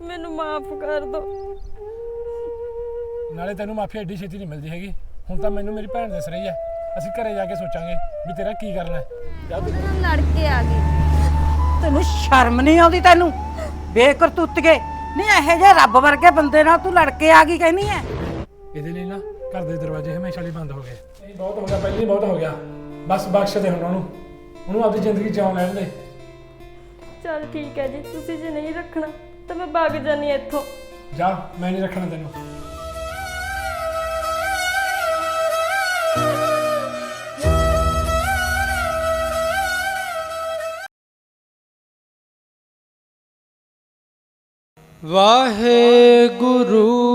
ਮੈਨੂੰ ਮਾਫ ਕਰ ਦੋ। ਨਾਲੇ ਤੈਨੂੰ ਮਾਫੀ ਐਡੀ ਛੇਤੀ ਨਹੀਂ ਮਿਲਦੀ ਹੈਗੀ। ਹੁਣ ਤਾਂ ਮੈਨੂੰ ਮੇਰੀ ਭੈਣ ਦੱਸ ਰਹੀ ਹੈ। ਅਸੀਂ ਘਰੇ ਜਾ ਕੇ ਸੋਚਾਂਗੇ ਵੀ ਤੇਰਾ ਕੀ ਕਰਨਾ ਹੈ। ਜਾ ਤੂੰ। ਮੈਂ ਲੜ ਕੇ ਆ ਗਈ। ਤੈਨੂੰ ਸ਼ਰਮ ਨਹੀਂ ਆਉਂਦੀ ਤੈਨੂੰ? ਬੇਕਰਤੂਤ ਕੇ। ਨਹੀਂ ਇਹੋ ਜਿਹੇ ਰੱਬ ਵਰਗੇ ਬੰਦੇ ਨਾਲ ਤੂੰ ਲੜ ਕੇ ਆ ਗਈ ਕਹਿਨੀ ਐ ਇਹਦੇ ਲਈ ਨਾ ਘਰ ਦੇ ਦਰਵਾਜ਼ੇ ਹਮੇਸ਼ਾ ਲਈ ਬੰਦ ਹੋ ਗਏ। ਇਹ ਬਹੁਤ ਹੋ ਗਿਆ ਪਹਿਲਾਂ ਹੀ ਬਹੁਤ ਹੋ ਗਿਆ। ਬਸ ਬਖਸ਼ ਦੇ ਹੁਣ ਉਹਨੂੰ। ਉਹਨੂੰ ਆਪਣੀ ਜ਼ਿੰਦਗੀ ਜਿਉਣ ਲੈਣ ਦੇ। ਚਲ ਠੀਕ ਹੈ ਜੀ ਤੁਸੀਂ ਜੇ ਨਹੀਂ ਰੱਖਣਾ। ਤਾਂ ਮੈਂ ਭੱਗ ਜਾਨੀ ਇੱਥੋਂ। ਜਾ ਮੈਂ ਨਹੀਂ ਰੱਖਣਾ ਤੈਨੂੰ। ਵਾਹਿਗੁਰੂ।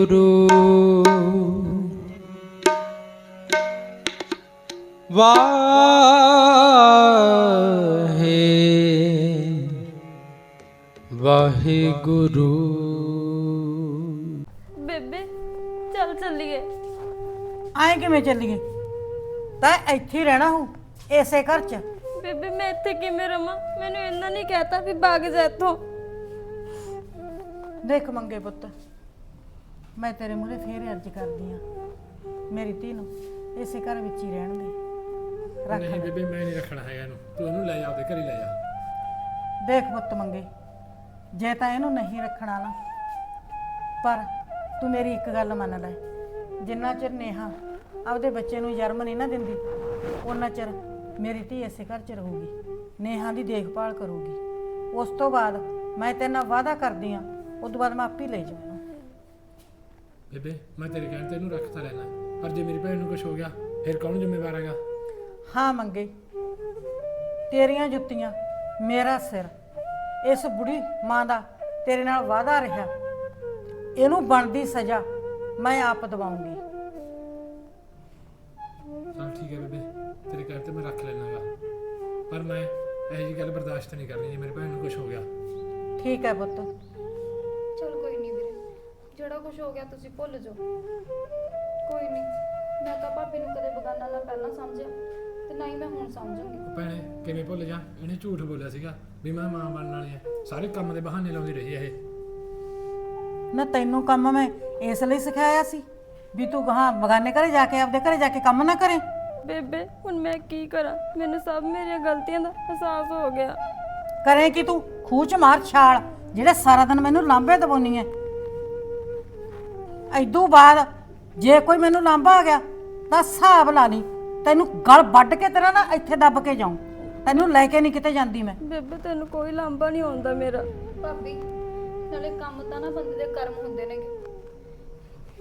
ਗੁਰੂ। ਵਾਹੇ ਵਾਹਿਗੁਰੂ। ਬੇਬੇ ਚੱਲ ਚੱਲੀਏ। ਐਂ ਕਿਵੇਂ ਚੱਲੀਏ? ਤਾਂ ਇੱਥੇ ਹੀ ਰਹਿਣਾ ਹੂੰ ਏਸੇ ਘਰ 'ਚ। ਬੇਬੇ ਮੈਂ ਇੱਥੇ ਕਿਵੇਂ ਰਵਾਂ? ਮੈਨੂੰ ਇੰਨਾ ਨਹੀਂ ਕਹਿਤਾ ਵੀ ਭੱਗ ਜਾ ਇੱਥੋਂ। ਦੇਖ ਮੰਗੇ ਪੁੱਤ ਮੈਂ ਤੇਰੇ ਮੂਹਰੇ ਫੇਰ ਅਰਜ਼ ਕਰਦੀ ਆ ਮੇਰੀ ਧੀ ਨੂੰ ਏਸੇ ਘਰ ਵਿੱਚ ਹੀ ਰਹਿਣ ਦੇ। ਰੱਖ ਨਹੀਂ ਲੈ। ਬੇਬੇ ਮੈਂ ਨਹੀਂ ਰੱਖਣਾ ਹੈਗਾ ਇਹਨੂੰ। ਤੂੰ ਇਹਨੂੰ ਲੈ ਜਾ ਆਪਦੇ ਘਰੇ ਲੈ ਜਾ। ਦੇਖ ਪੁੱਤ ਮੰਗੇ ਜੇ ਤਾਂ ਇਹਨੂੰ ਨਹੀਂ ਰੱਖਣਾ ਨਾ ਪਰ ਤੂੰ ਮੇਰੀ ਇੱਕ ਗੱਲ ਮੰਨ ਲੈ। ਜਿੰਨਾ ਚਿਰ ਨੇਹਾ ਆਪਦੇ ਬੱਚੇ ਨੂੰ ਜਨਮ ਨਹੀਂ ਨਾ ਦਿੰਦੀ ਉਹਨਾਂ ਚਿਰ ਮੇਰੀ ਧੀ ਇਸੇ ਘਰ 'ਚ ਰਹੂਗੀ ਨੇਹਾ ਦੀ ਦੇਖਭਾਲ ਕਰੂਗੀ। ਉਸ ਤੋਂ ਬਾਅਦ ਮੈਂ ਤੇਰੇ ਨਾਲ ਵਾਅਦਾ ਕਰਦੀ ਆ ਉਸ ਤੋਂ ਬਾਅਦ ਮੈਂ ਆਪੇ ਲੈ ਜਾਵਾਂ। ਬੇਬੇ ਮੈਂ ਤੇਰੇ ਕਹਿਣ ਤੇ ਇਹਨੂੰ ਰੱਖ ਤਾਂ ਲੈਣਾ ਪਰ ਜੇ ਮੇਰੀ ਭੈਣ ਨੂੰ ਕੁਝ ਹੋ ਗਿਆ ਫਿਰ ਕੌਣ ਜ਼ਿੰਮੇਵਾਰ ਹੈਗਾ? ਹਾਂ ਮੰਗੇ। ਤੇਰੀਆਂ ਜੁੱਤੀਆਂ ਮੇਰਾ ਸਿਰ। ਇਸ ਬੁੜੀ ਮਾਂ ਦਾ ਤੇਰੇ ਨਾਲ ਵਾਦਾ ਰਿਹਾ। ਇਹਨੂੰ ਬਣਦੀ ਸਜ਼ਾ ਮੈਂ ਆਪ ਦਵਾਉਂਗੀ। ਚਲ ਠੀਕ ਹੈ ਬੇਬੇ ਤੇਰੇ ਕਹਿਣ ਤੇ ਮੈਂ ਰੱਖ ਲੈਣਾਗਾ ਪਰ ਮੈਂ ਇਹੋ ਜੀ ਗੱਲ ਬਰਦਾਸ਼ਤ ਨਹੀਂ ਕਰਨੀ ਜੇ ਮੇਰੀ ਭੈਣ ਨੂੰ ਕੁਝ ਹੋ ਗਿਆ। ਠੀਕ ਹੈ ਪੁੱਤ। ਜਿਹੜਾ ਕੁਝ ਹੋ ਗਿਆ ਤੁਸੀਂ ਭੁੱਲ ਜਾਓ। ਕੋਈ ਨਹੀਂ ਮੈਂ ਤਾਂ ਭਾਬੀ ਨੂੰ ਕਦੇ ਬਗਾਨਾ ਨਾ ਪਹਿਲਾਂ ਸਮਝਿਆ ਤੇ ਨਾ ਹੀ ਮੈਂ ਹੁਣ ਸਮਝਾਂਗੀ। ਭੈਣੇ ਕਿਵੇਂ ਭੁੱਲ ਜਾ? ਇਹਨੇ ਝੂਠ ਬੋਲਿਆ ਸੀਗਾ ਵੀ ਮੈਂ ਮਾਂ ਬਣਨ ਵਾਲੀ ਆ ਸਾਰੇ ਕੰਮ ਦੇ ਬਹਾਨੇ ਲਾਉਂਦੀ ਰਹੀ ਇਹ। ਨਾ ਤੈਨੂੰ ਕੰਮ ਮੈਂ ਇਸ ਲਈ ਸਿਖਾਇਆ ਸੀ ਵੀ ਤੂੰ ਗਾਂ ਬਗਾਨੇ ਘਰੇ ਜਾ ਕੇ ਆਪਦੇ ਘਰੇ ਜਾ ਕੇ ਕੰਮ ਨਾ ਕਰੇ। ਬੇਬੇ ਹੁਣ ਮੈਂ ਕੀ ਕਰਾਂ? ਮੈਨੂੰ ਸਭ ਮੇਰੀਆਂ ਗਲਤੀਆਂ ਦਾ ਅਹਿਸਾਸ ਹੋ ਗਿਆ। ਕਰੇ ਕਿ ਤੂੰ? ਖੂਹ ਚ ਮਾਰ ਛਾਲ ਜਿਹੜੇ ਸਾਰਾ ਦਿਨ ਮੈਨੂੰ ਲਾਂਬੇ ਦਵਾਉਣੀ ਐ। ਐਦੂ ਬਾਅਦ ਜੇ ਕੋਈ ਮੈਨੂੰ ਲਾਂਬਾ ਆ ਗਿਆ ਤਾਂ ਹਿਸਾਬ ਲਾ ਲਈ। ਤੈਨੂੰ ਗਲ ਵੱਢ ਕੇ ਤੇਰਾ ਨਾ ਇੱਥੇ ਦੱਬ ਕੇ ਜਾਉਂ ਤੈਨੂੰ ਲੈ ਕੇ ਨਹੀਂ ਕਿਤੇ ਜਾਂਦੀ ਮੈਂ। ਬੇਬੇ ਤੈਨੂੰ ਕੋਈ ਲਾਂਭਾ ਨਹੀਂ ਆਉਂਦਾ ਮੇਰਾ। ਭਾਬੀ ਨਾਲੇ ਕੰਮ ਤਾਂ ਨਾ ਬੰਦੇ ਦੇ ਕਰਮ ਹੁੰਦੇ ਨੇਗੇ।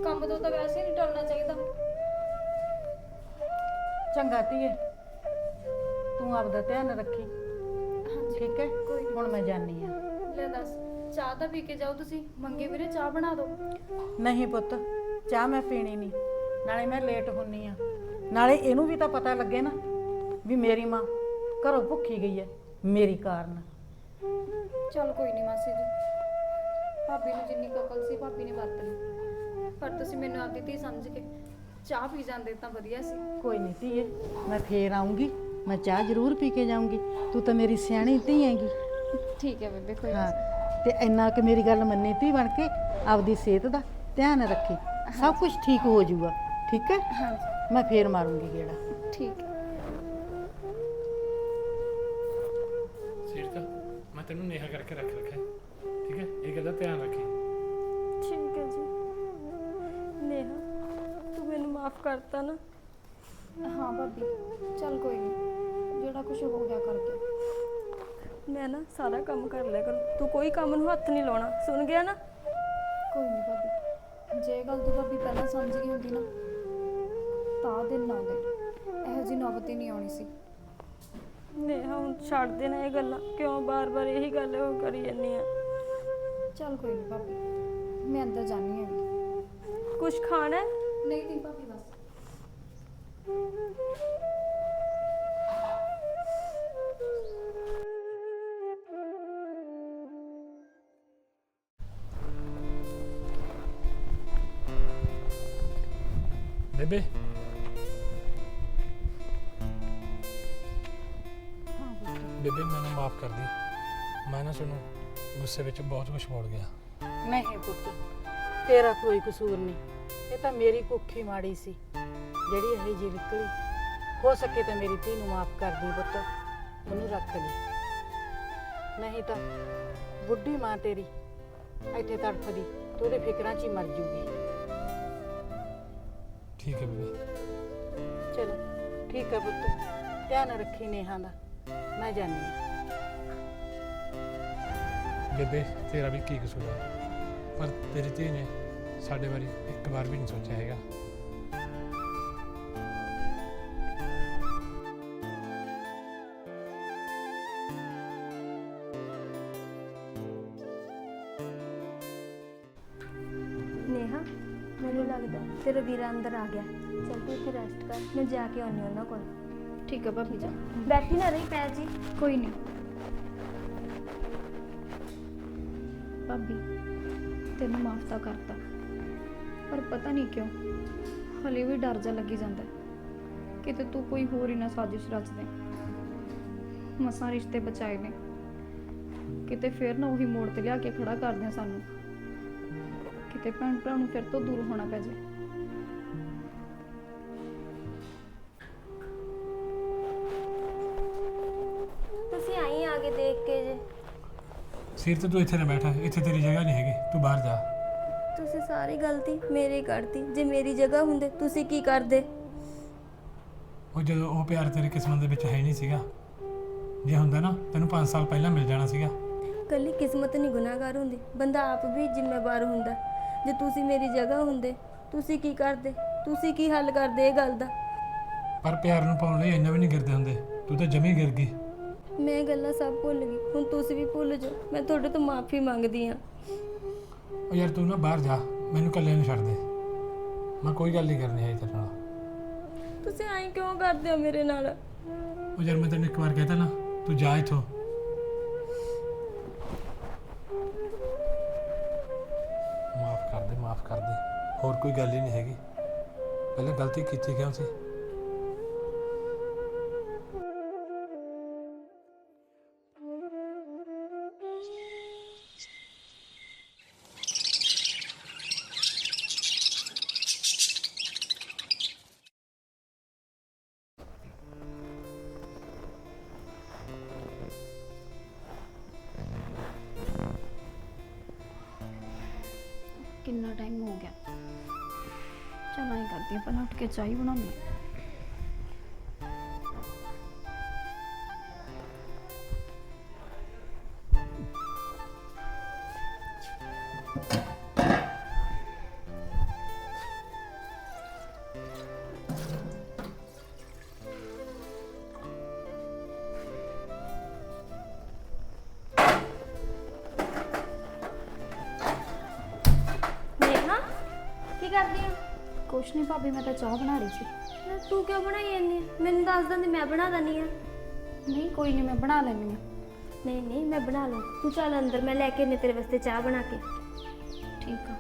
ਕੰਮ ਤੋਂ ਤਾਂ ਵੈਸੇ ਹੀ ਨਹੀਂ ਟਲਣਾ ਚਾਹੀਦਾ। ਚੰਗਾ ਧੀਏ ਤੂੰ ਆਪਦਾ ਧਿਆਨ ਰੱਖੀ। ਹਾਂਜੀ। ਠੀਕ ਹੈ? ਨੀ। ਹੁਣ ਮੈਂ ਜਾਣੀ ਆ। ਲੈ ਦੱਸ। ਚਾਹ ਤਾਂ ਪੀ ਕੇ ਜਾਓ ਤੁਸੀਂ। ਮੰਗੇ ਵੀਰੇ ਚਾਹ ਬਣਾ ਦਿਓ। ਨਹੀਂ ਪੁੱਤ ਚਾਹ ਮੈਂ ਪੀਣੀ ਨਹੀਂ। ਨਾਲੇ ਮੈਂ ਲੇਟ ਹੁੰਨੀ ਆ। ਨਾਲੇ ਇਹਨੂੰ ਵੀ ਤਾਂ ਪਤਾ ਲੱਗੇ ਨਾ ਵੀ ਮੇਰੀ ਮਾਂ ਘਰੋਂ ਭੁੱਖੀ ਗਈ ਹੈ ਮੇਰੀ ਕਾਰਨ। ਚਲ ਕੋਈ ਨਹੀਂ ਮਾਸੀ ਜੀ। ਭਾਬੀ ਨੂੰ ਜਿੰਨੀ ਕਪਲ ਸੀ ਭਾਬੀ ਨੇ ਵਰਤ ਲਈ। ਪਰ ਤੁਸੀਂ ਮੈਨੂੰ ਆਪਦੀ ਧੀ ਸਮਝ ਕੇ ਚਾਹ ਪੀ ਜਾਂਦੇ ਤਾਂ ਵਧੀਆ ਸੀ। ਕੋਈ ਨਹੀਂ ਧੀਏ ਮੈਂ ਫੇਰ ਆਉਂਗੀ ਮੈਂ ਚਾਹ ਜ਼ਰੂਰ ਪੀ ਕੇ ਜਾਊਂਗੀ। ਤੂੰ ਤਾਂ ਮੇਰੀ ਸਿਆਣੀ ਧੀ ਹੈਗੀ। ਠੀਕ ਹੈ ਬੇਬੇ ਕੋਈ ਹਾਂ। ਤੇ ਇੰਨਾ ਕਿ ਮੇਰੀ ਗੱਲ ਮੰਨੀ ਧੀ ਬਣ ਕੇ ਆਪਦੀ ਸਿਹਤ ਦਾ ਧਿਆਨ ਰੱਖੀ। ਸਭ ਕੁਝ ਠੀਕ ਹੋ ਜਾਊਗਾ ਠੀਕ ਹੈ? ਹਾਂਜੀ ਮੈਂ ਫੇਰ ਮਾਰੂੰਗੀ ਗੇੜਾ। ਠੀਕ ਹੈ। ਸੀਰਤ ਮੈਂ ਤੈਨੂੰ ਨੇਹਾ ਕਰਕੇ ਰੱਖ ਰੱਖਿਆ। ਠੀਕ ਹੈ? ਇਹ ਗੱਲ ਦਾ ਧਿਆਨ ਰੱਖੀ। ਠੀਕ ਹੈ ਜੀ। ਨੇਹਾ ਤੂੰ ਮੈਨੂੰ ਮਾਫ ਕਰਤਾ ਨਾ। ਹਾਂ ਭਾਬੀ ਚੱਲ ਕੋਈ ਨਹੀਂ ਜਿਹੜਾ ਕੁਝ ਹੋ ਗਿਆ ਕਰ ਗਿਆ ਮੈਂ ਨਾ ਸਾਰਾ ਕੰਮ ਕਰ ਲਿਆ ਕਰ। ਤੂੰ ਕੋਈ ਕੰਮ ਨੂੰ ਹੱਥ ਨਹੀਂ ਲਾਉਣਾ। ਸੁਣ ਗਿਆ ਨਾ? ਕੋਈ ਨਹੀਂ ਭਾਬੀ। ਜੇ ਗੱਲ ਤੂੰ ਭਾਬੀ ਪਹਿਲਾਂ ਸਮਝ ਗਈ ਹੁੰਦੀ ਨਾ ਤਾਂ ਦਿਨ ਨਾ ਆਉਂਦੇ ਇਹੋ ਜਿਹੀ ਨੌਬਤ ਹੀ ਨਹੀਂ ਆਉਣੀ ਸੀ। ਨੇਹਾ ਹੁਣ ਛੱਡ ਦੇ ਨਾ ਇਹ ਗੱਲਾਂ। ਕਿਉਂ ਬਾਰ-ਬਾਰ ਇਹੀ ਗੱਲ ਉਹ ਕਰੀ ਜਾਂਦੀ ਆ? ਚੱਲ ਕੋਈ ਨਹੀਂ ਭਾਬੀ। ਮੈਂ ਅੰਦਰ ਜਾਣੀ ਹੈ। ਕੁਝ ਖਾਣਾ ਹੈ? ਨਹੀਂ ਨਹੀਂ ਭਾਬੀ। ਬਸ ਬੇਬੇ ਬੇਬੇ ਮੈਨੂੰ ਮਾਫ ਕਰ ਦੀ। ਮੈਂ ਨਾ ਤੁਹਾਨੂੰ ਗੁੱਸੇ ਵਿੱਚ ਬਹੁਤ ਕੁਝ ਬੋਲ ਗਿਆ। ਨਹੀਂ ਪੁੱਤ, ਤੇਰਾ ਕੋਈ ਕਸੂਰ ਨਹੀਂ। ਇਹ ਤਾਂ ਮੇਰੀ ਕੁੱਖੀ ਮਾੜੀ ਸੀ, ਜਿਹੜੀ ਇਹ ਜੀ ਨਿਕਲੀ। ਹੋ ਸਕੇ ਤਾਂ ਮੇਰੀ ਧੀ ਨੂੰ ਮਾਫ ਕਰ ਦੀ ਪੁੱਤ, ਉਹਨੂੰ ਰੱਖ ਲਈ। ਨਹੀਂ ਤਾਂ ਬੁੱਢੀ ਮਾਂ ਤੇਰੀ, ਇੱਥੇ ਤੜਫਦੀ, ਤੂੰ ਉਹਦੇ ਫਿਕਰਾਂ 'ਚ ਹੀ ਮਰ ਜੂਗੀ। ਠੀਕ ਹੈ ਬੇਬੇ। ਚਲੋ ਠੀਕ ਹੈ ਪੁੱਤ। ਧਿਆਨ ਰੱਖੀ ਨੇਹਾ ਦਾ। ਮੈਂ ਜਾਣੀ ਹਾਂ। ਬੇਬੇ ਤੇਰਾ ਵੀ ਕੀ ਕਸੂਰ ਹੈ ਪਰ ਤੇਰੀ ਧੀ ਨੇ ਸਾਡੇ ਬਾਰੇ ਇੱਕ ਵਾਰ ਵੀ ਨਹੀਂ ਸੋਚਿਆ ਹੈਗਾ। ਵੀਰਾ ਅੰਦਰ ਆ ਗਿਆ। ਚੱਲ ਤੂੰ ਇੱਥੇ ਰੈਸਟ ਕਰ ਮੈਂ ਜਾ ਕੇ ਆਉਣੀ ਉਹਨਾਂ ਕੋਲ। ਠੀਕ ਹੈ ਭਾਬੀ ਜਾ। ਬੈਠੀ ਨਾ ਰਹੀ ਪੈ ਜੀ। ਕੋਈ ਨਹੀਂ। ਭਾਬੀ ਤੈਨੂੰ ਮਾਫ ਤਾਂ ਕਰਤਾ। ਪਰ ਪਤਾ ਨਹੀਂ ਕਿਉਂ ਹਲੇ ਵੀ ਡਰ ਜਾ ਲੱਗੀ ਜਾਂਦਾ। ਕਿਤੇ ਤੂੰ ਕੋਈ ਹੋਰ ਹੀ ਨਾ ਸਾਜ਼ਿਸ਼ ਰਚ ਦੇ। ਮਸਾਂ ਰਿਸ਼ਤੇ ਬਚਾਏ ਨੇ। ਕਿਤੇ ਫੇਰ ਨਾ ਉਹੀ ਮੋੜ ਤੇ ਲਿਆ ਕੇ ਖੜਾ ਕਰ ਦਿਆਂ ਸਾਨੂੰ। ਕਿਤੇ ਭੈਣ ਭਰਾ ਨੂੰ ਫਿਰ ਤੋਂ ਦੂਰ ਹੋਣਾ ਪੈ ਜਾਏ ਸਿਰ ਤੇ ਤੂੰ ਇੱਥੇ ਨਾ ਬੈਠਾ ਇੱਥੇ ਤੇਰੀ ਜਗ੍ਹਾ ਨਹੀਂ ਹੈਗੀ ਤੂੰ ਬਾਹਰ ਜਾ। ਤੁਸੀਂ ਸਾਰੀ ਗਲਤੀ ਮੇਰੀ ਕਰਤੀ ਜੇ ਮੇਰੀ ਜਗ੍ਹਾ ਹੁੰਦੇ ਤੁਸੀਂ ਕੀ ਕਰਦੇ? ਉਹ ਜਦੋਂ ਉਹ ਪਿਆਰ ਤੇਰੀ ਕਿਸਮਤ ਦੇ ਵਿੱਚ ਹੈ ਨਹੀਂ ਸੀਗਾ। ਜੇ ਹੁੰਦਾ ਨਾ ਤੈਨੂੰ 5 ਸਾਲ ਪਹਿਲਾਂ ਮਿਲ ਜਾਣਾ ਸੀਗਾ। ਕੱਲੀ ਕਿਸਮਤ ਨਹੀਂ ਗੁਨਾਹਗਾਰ ਹੁੰਦੀ ਬੰਦਾ ਆਪ ਵੀ ਜ਼ਿੰਮੇਵਾਰ ਹੁੰਦਾ। ਜੇ ਤੁਸੀਂ ਮੇਰੀ ਜਗ੍ਹਾ ਹੁੰਦੇ ਤੁਸੀਂ ਕੀ ਕਰਦੇ? ਤੁਸੀਂ ਕੀ ਹੱਲ ਕਰਦੇ ਇਹ ਗੱਲ ਦਾ? ਪਰ ਪਿਆਰ ਨੂੰ ਪਾਉਣ ਲਈ ਇੰਨਾ ਵੀ ਨਹੀਂ ਗਿਰਦੇ ਹੁੰਦੇ ਤੂੰ ਤਾਂ ਜਮੀ ਗਿਰ ਗਈ। ਮੈਂ ਗੱਲਾਂ ਸਭ ਭੁੱਲ ਗਈ। ਹੁਣ ਤੁਸੀਂ ਵੀ ਭੁੱਲ ਜਾਓ। ਮੈਂ ਤੁਹਾਡੇ ਤੋਂ ਮਾਫੀ ਮੰਗਦੀ ਹਾਂ। ਉਹ ਯਾਰ ਤੂੰ ਨਾ ਬਾਹਰ ਜਾ। ਮੈਨੂੰ ਇਕੱਲੇ ਨੂੰ ਛੱਡ ਦੇ। ਮੈਂ ਕੋਈ ਗੱਲ ਨਹੀਂ ਕਰਨੀ ਹੈ ਤੇਰੇ ਨਾਲ। ਤੁਸੀਂ ਐਂ ਕਿਉਂ ਕਰਦੇ ਹੋ ਮੇਰੇ ਨਾਲ? ਉਹ ਯਾਰ ਮੈਂ ਤੈਨੂੰ ਇੱਕ ਵਾਰ ਕਹਿਤਾ ਨਾ ਤੂੰ ਜਾ ਇੱਥੋਂ। ਮਾਫ ਕਰ ਦੇ ਮਾਫ ਕਰ ਦੇ। ਹੋਰ ਕੋਈ ਗੱਲ ਹੀ ਨਹੀਂ ਹੈਗੀ। ਪਹਿਲਾਂ ਗਲਤੀ ਕੀਤੀ ਕਿਉਂ ਸੀ? ਪਹਿਲਾਂ ਉੱਠ ਕੇ ਚਾਹ ਹੀ ਬਣਾਉਂਦੀ ਹਾਂ। ਕੁਛ ਨਹੀਂ ਭਾਬੀ ਮੈਂ ਤਾਂ ਚਾਹ ਬਣਾ ਰਹੀ ਸੀ। ਨਾ ਤੂੰ ਕਿਉਂ ਬਣਾਈ ਇੰਨੀ? ਮੈਨੂੰ ਦੱਸ ਦਿੰਦੀ ਮੈਂ ਬਣਾ ਦਨੀ ਆ। ਨਹੀਂ ਕੋਈ ਨਹੀਂ ਮੈਂ ਬਣਾ ਲੈਂਦੀ ਹਾਂ। ਨਹੀਂ ਨਹੀਂ ਮੈਂ ਬਣਾ ਲਾਂ ਤੂੰ ਚੱਲ ਅੰਦਰ ਮੈਂ ਲੈ ਕੇ ਨੇ ਤੇਰੇ ਵਾਸਤੇ ਚਾਹ ਬਣਾ ਕੇ। ਠੀਕ ਆ।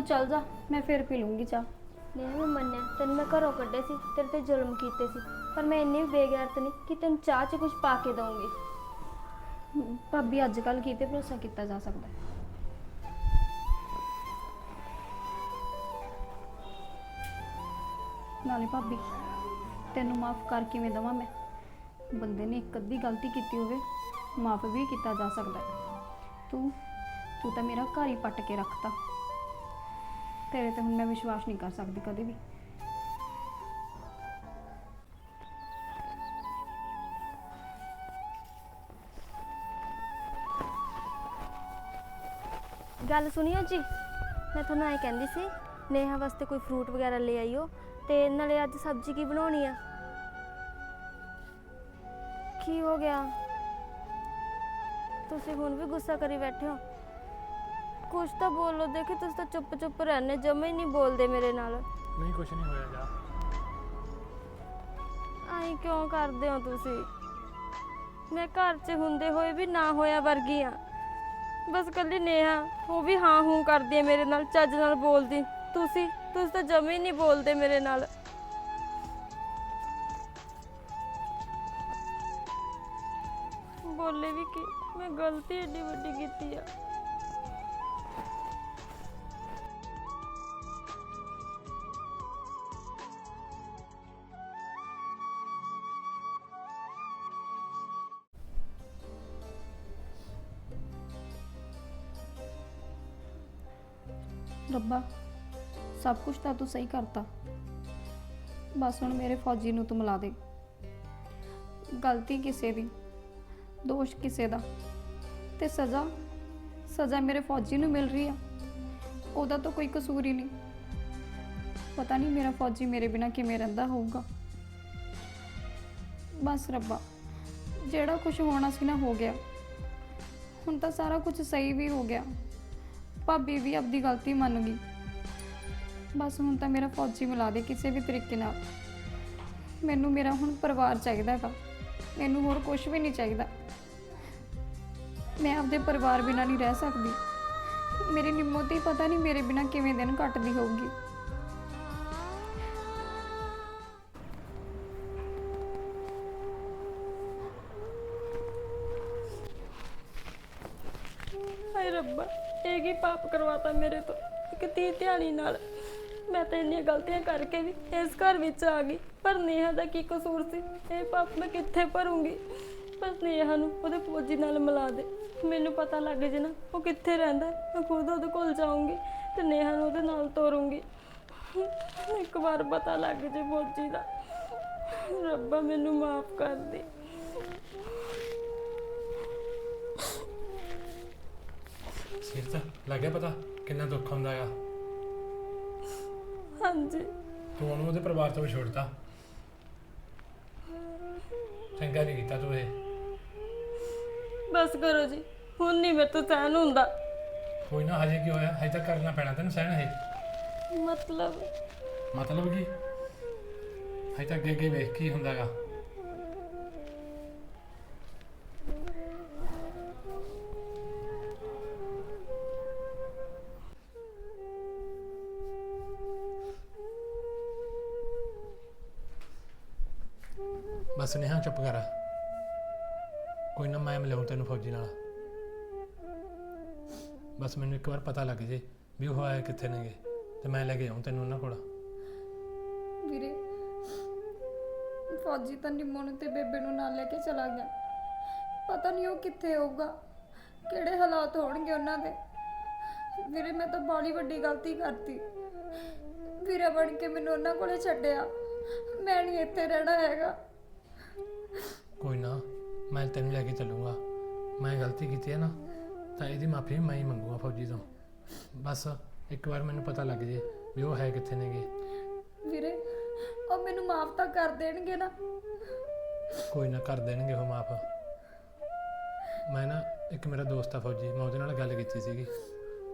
ਤੂੰ ਚੱਲ ਜਾ ਮੈਂ ਫਿਰ ਪੀ ਲੂੰਗੀ ਚਾਹ। ਨੇਹਾ ਮੈਂ ਮੰਨਿਆ ਤੈਨੂੰ ਮੈਂ ਘਰੋਂ ਕੱਢੇ ਸੀ ਤੇਰੇ ਤੇ ਜ਼ੁਲਮ ਕੀਤੇ ਸੀ ਪਰ ਮੈਂ ਇੰਨੀ ਬੇਗੈਰਤ ਨਹੀਂ ਕਿ ਤੈਨੂੰ ਚਾਹ 'ਚ ਕੁਝ ਪਾ ਕੇ ਦਊਂਗੀ। ਭਾਬੀ ਅੱਜ ਕੱਲ ਕੀਤੇ ਭਰੋਸਾ ਕੀਤਾ ਜਾ ਸਕਦਾ ਹੈ? ਨਾਲੇ ਭਾਬੀ ਤੈਨੂੰ ਮਾਫ ਕਰ ਕਿਵੇਂ ਦਵਾਂ ਮੈਂ? ਬੰਦੇ ਨੇ ਇੱਕ ਅੱਧੀ ਗਲਤੀ ਕੀਤੀ ਹੋਵੇ ਮਾਫ ਵੀ ਕੀਤਾ ਜਾ ਸਕਦਾ ਹੈ। ਤੂੰ ਤੂੰ ਤਾਂ ਮੇਰਾ ਘਰ ਹੀ ਪੱਟ ਕੇ ਰੱਖਤਾ। ਤੇਰੇ ਤੇ ਹੁਣ ਮੈਂ ਵਿਸ਼ਵਾਸ ਨਹੀਂ ਕਰ ਸਕਦੀ ਕਦੇ ਵੀ। ਗੱਲ ਸੁਣਿਓ ਜੀ, ਮੈਂ ਤੁਹਾਨੂੰ ਐ ਕਹਿੰਦੀ ਸੀ, ਨੇਹਾ ਵਾਸਤੇ ਕੋਈ ਫਰੂਟ ਵਗੈਰਾ ਲੈ ਆਈਓ ਤੇ ਨਾਲੇ ਅੱਜ ਸਬਜ਼ੀ ਕੀ ਬਣਾਉਣੀ ਆ? ਕੀ ਹੋ ਗਿਆ? ਤੁਸੀਂ ਹੁਣ ਵੀ ਗੁੱਸਾ ਕਰੀ ਬੈਠੇ ਹੋ। ਕੁਛ ਤਾਂ ਬੋਲੋ ਦੇਖੀ ਤੁਸੀਂ ਤਾਂ ਚੁੱਪ ਚੁੱਪ ਰਹਿੰਦੇ ਜਮੇ ਹੀ ਨਹੀਂ ਬੋਲਦੇ ਮੇਰੇ ਨਾਲ। ਨਹੀਂ ਕੁਛ ਨਹੀਂ ਹੋਇਆ ਜਾ ਆਈ ਕਿਉਂ ਕਰਦੇ ਹੋ ਤੁਸੀਂ? ਮੈਂ ਘਰ 'ਚ ਹੁੰਦੇ ਹੋਏ ਵੀ ਨਾ ਹੋਇਆ ਵਰਗੀ ਆ। ਬਸ ਕੱਲੀ ਨੇਹਾ ਉਹ ਵੀ ਹਾਂ ਹੂੰ ਕਰਦੀ ਹੈ ਮੇਰੇ ਨਾਲ ਚੱਜ ਨਾਲ ਬੋਲਦੀ। ਤੁਸੀਂ ਤੁਸੀਂ ਤਾਂ ਜਮੇ ਹੀ ਨਹੀਂ ਬੋਲਦੇ ਮੇਰੇ ਨਾਲ। ਬੋਲੇ ਵੀ ਕੀ ਮੈਂ ਗਲਤੀ ਏਡੀ ਵੱਡੀ ਕੀਤੀ ਆ। ਸਭ ਕੁਝ ਤਾਂ ਤੂੰ ਸਹੀ ਕਰਤਾ। ਬਸ ਹੁਣ ਮੇਰੇ ਫੌਜੀ ਨੂੰ ਤੂੰ ਮਿਲਾ ਦੇ। ਗਲਤੀ ਕਿਸੇ ਦੀ, ਦੋਸ਼ ਕਿਸੇ ਦਾ। ਤੇ ਸਜ਼ਾ ਸਜ਼ਾ ਮੇਰੇ ਫੌਜੀ ਨੂੰ ਮਿਲ ਰਹੀ ਆ। ਉਹਦਾ ਤਾਂ ਕੋਈ ਕਸੂਰ ਹੀ ਨਹੀਂ। ਪਤਾ ਨਹੀਂ ਮੇਰਾ ਫੌਜੀ ਮੇਰੇ ਬਿਨਾ ਕਿਵੇਂ ਰਹਿੰਦਾ ਹੋਊਗਾ। ਬਸ ਰੱਬਾ, ਜਿਹੜਾ ਕੁਝ ਹੋਣਾ ਸੀ ਨਾ ਹੋ ਗਿਆ। ਹੁਣ ਤਾਂ ਸਾਰਾ ਕੁਝ ਸਹੀ ਵੀ ਹੋ ਗਿਆ। ਭਾਬੀ ਵੀ ਆਪਦੀ ਗਲਤੀ ਮੰਨ ਗਈ। ਬਸ ਹੁਣ ਤਾਂ ਮੇਰਾ ਫੌਜੀ ਮਿਲਾ ਦੇ ਕਿਸੇ ਵੀ ਤਰੀਕੇ ਨਾਲ। ਮੈਨੂੰ ਮੇਰਾ ਹੁਣ ਪਰਿਵਾਰ ਚਾਹੀਦਾ ਹੈਗਾ। ਮੈਨੂੰ ਹੋਰ ਕੁਝ ਵੀ ਨਹੀਂ ਚਾਹੀਦਾ। ਮੈਂ ਆਪਦੇ ਪਰਿਵਾਰ ਬਿਨਾਂ ਨਹੀਂ ਰਹਿ ਸਕਦੀ। ਮੇਰੀ ਨਿੰਮੋ ਤੇ ਪਤਾ ਨਹੀਂ ਮੇਰੇ ਬਿਨਾਂ ਕਿਵੇਂ ਦਿਨ ਕੱਟਦੀ ਹੋਊਗੀ। ਹਾਏ ਰੱਬਾ, ਇਹ ਕੀ ਪਾਪ ਕਰਵਾਤਾ ਮੇਰੇ ਤੋਂ? ਇੱਕ ਤੀ ਧਿਆਣੀ ਨਾਲ। ਮੈਂ ਤਾਂ ਇੰਨੀਆਂ ਗਲਤੀਆਂ ਕਰਕੇ ਵੀ ਇਸ ਘਰ ਵਿੱਚ ਆ ਗਈ। ਪਰ ਨੇਹਾ ਦਾ ਕੀ ਕਸੂਰ ਸੀ? ਇਹ ਪਾਪ ਮੈਂ ਕਿੱਥੇ ਭਰੂੰਗੀ? ਬਸ ਨੇਹਾ ਨੂੰ ਉਹਦੇ ਫੌਜੀ ਨਾਲ ਮਿਲਾ ਦੇ। ਮੈਨੂੰ ਪਤਾ ਲੱਗ ਜੇ ਨਾ ਉਹ ਕਿੱਥੇ ਰਹਿੰਦਾ ਹੈ, ਮੈਂ ਖੁਦ ਉਹਦੇ ਕੋਲ ਜਾਊਂਗੀ ਤੇ ਨੇਹਾ ਨੂੰ ਉਹਦੇ ਨਾਲ ਤੋਰੂੰਗੀ। ਇੱਕ ਵਾਰ ਪਤਾ ਲੱਗ ਜੇ ਫੌਜੀ ਦਾ। ਰੱਬਾ ਮੈਨੂੰ ਮਾਫ ਕਰ ਦੇ। ਸਿਰ ਤਾਂ ਲੱਗਿਆ ਪਤਾ ਕਿੰਨਾ ਦੁੱਖ ਹੁੰਦਾ ਆ। ਹਾਂਜੀ। ਤੂੰ ਉਹਨੂੰ ਉਹਦੇ ਪਰਿਵਾਰ ਤੋਂ ਛੋੜਤਾ। ਚੰਗਾ ਨਹੀਂ ਕੀਤਾ ਤੂੰ ਇਹ। ਬਸ ਕਰੋ ਜੀ ਹੁਣ ਨਹੀਂ ਮੇਰੇ ਤੋਂ ਸਹਿਨ ਹੁੰਦਾ। ਕੋਈ ਨਾ ਹਜੇ ਕੀ ਹੋਇਆ? ਹਜੇ ਤਾਂ ਕਰਨਾ ਪੈਣਾ ਤੈਨੂੰ ਸਹਿਣ ਇਹ। ਮਤਲਬ? ਮਤਲਬ ਕੀ? ਹਜੇ ਤਾਂ ਅੱਗੇ ਅੱਗੇ ਵੇਖ ਕੀ ਹੁੰਦਾਗਾ। ਬਸ ਨੇਹਾ ਚੁੱਪ ਕਰ। ਕੋਈ ਨਾ ਮੈਂ ਮਿਲਾਉਂ ਤੈਨੂੰ ਫੌਜੀ ਨਾਲ। ਬਸ ਮੈਨੂੰ ਇੱਕ ਵਾਰ ਪਤਾ ਲੱਗ ਜੇ ਵੀ ਉਹ ਆਏ ਕਿੱਥੇ ਨੇਗੇ ਤੇ ਮੈਂ ਲੈ ਕੇ ਆਉਂ ਤੈਨੂੰ ਉਹਨਾਂ ਕੋਲ। ਵੀਰੇ, ਫੌਜੀ ਤਾਂ ਨਿੰਮੋ ਤੇ ਬੇਬੇ ਨੂੰ ਨਾਲ ਲੈ ਕੇ ਚਲਾ ਗਿਆ। ਪਤਾ ਨਹੀਂ ਉਹ ਕਿੱਥੇ ਹੋਊਗਾ, ਕਿਹੜੇ ਹਾਲਾਤ ਹੋਣਗੇ ਉਹਨਾਂ ਦੇ। ਵੀਰੇ, ਮੈਂ ਤਾਂ ਬਾਲੀ ਵੱਡੀ ਗਲਤੀ ਕਰਤੀ। ਵੀਰੇ ਬਣ ਕੇ ਮੈਨੂੰ ਉਹਨਾਂ ਕੋਲੇ ਛੱਡਿਆ। ਮੈਂ ਨਹੀਂ ਇੱਥੇ ਰਹਿਣਾ ਹੈਗਾ। ਕੋਈ ਨਾ ਮੈਂ ਤੈਨੂੰ ਲੈ ਕੇ ਚੱਲੂੰਗਾ। ਮੈਂ ਗਲਤੀ ਕੀਤੀ ਹੈ ਨਾ ਤਾਂ ਇਹਦੀ ਮਾਫੀ ਮੈਂ ਹੀ ਮੰਗੂਗਾ ਫੌਜੀ ਤੋਂ। ਬਸ ਇੱਕ ਵਾਰ ਮੈਨੂੰ ਪਤਾ ਲੱਗ ਜੇ ਵੀ ਉਹ ਹੈ ਕਿੱਥੇ ਨੇਗੇ। ਵੀਰੇ ਉਹ ਮੈਨੂੰ ਮਾਫ ਤਾਂ ਕਰ ਦੇਣਗੇ ਨਾ। ਕੋਈ ਨਾ ਕਰ ਦੇਣਗੇ ਉਹ ਮਾਫ। ਮੈਂ ਨਾ ਇੱਕ ਮੇਰਾ ਦੋਸਤ ਆ ਫੌਜੀ ਮੈਂ ਉਹਦੇ ਨਾਲ ਗੱਲ ਕੀਤੀ ਸੀਗੀ।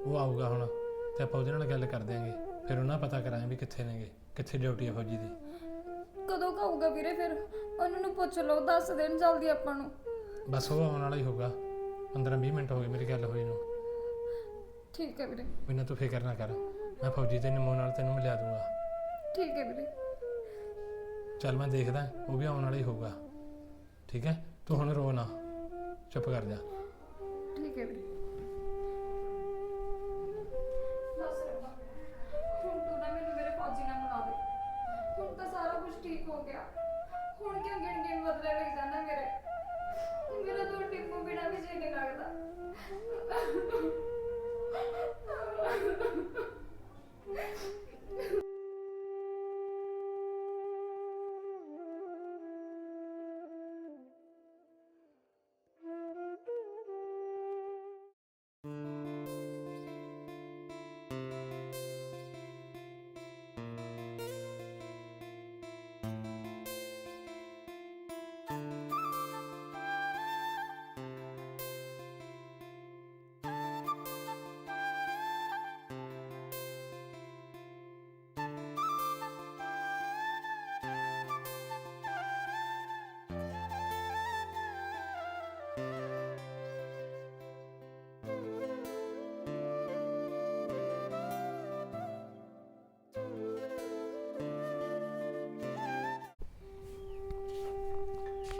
ਉਹ ਆਊਗਾ ਹੁਣ ਤੇ ਆਪਾਂ ਉਹਦੇ ਨਾਲ ਗੱਲ ਕਰ ਦਿਆਂਗੇ। ਫਿਰ ਉਹਨਾਂ ਪਤਾ ਕਰਾਂਗੇ ਵੀ ਕਿੱਥੇ ਨੇਗੇ ਕਿੱਥੇ ਡਿਊਟੀ ਆ ਫੌਜੀ ਦੀ। ਕਦੋਂ ਕਹੂਗਾ ਵੀਰੇ ਫਿਰ? ਉਹਨਾਂ ਨੂੰ ਪੁੱਛ ਲਓ ਦੱਸ ਦੇਣ ਜਲਦੀ ਆਪਾਂ ਨੂੰ। ਬਸ ਉਹ ਆਉਣ ਵਾਲਾ ਹੀ ਹੋਊਗਾ। 15-20 ਮਿੰਟ ਹੋ ਗਏ ਮੇਰੀ ਗੱਲ ਹੋਈ ਨੂੰ। ਠੀਕ ਹੈ ਵੀਰੇ। ਬਿਨਾਂ ਤੂੰ ਫਿਕਰ ਨਾ ਕਰ। ਮੈਂ ਫੌਜੀ ਤੇ ਨਿੰਮੋ ਨਾਲ ਤੈਨੂੰ ਮਿਲਾ ਦੂੰਗਾ। ਠੀਕ ਹੈ ਵੀਰੇ। ਚੱਲ ਮੈਂ ਦੇਖਦਾ ਉਹ ਵੀ ਆਉਣ ਵਾਲਾ ਹੀ ਹੋਊਗਾ। ਠੀਕ ਹੈ? ਤੂੰ ਹੁਣ ਰੋ ਨਾ। ਚੁੱਪ ਕਰ ਜਾ।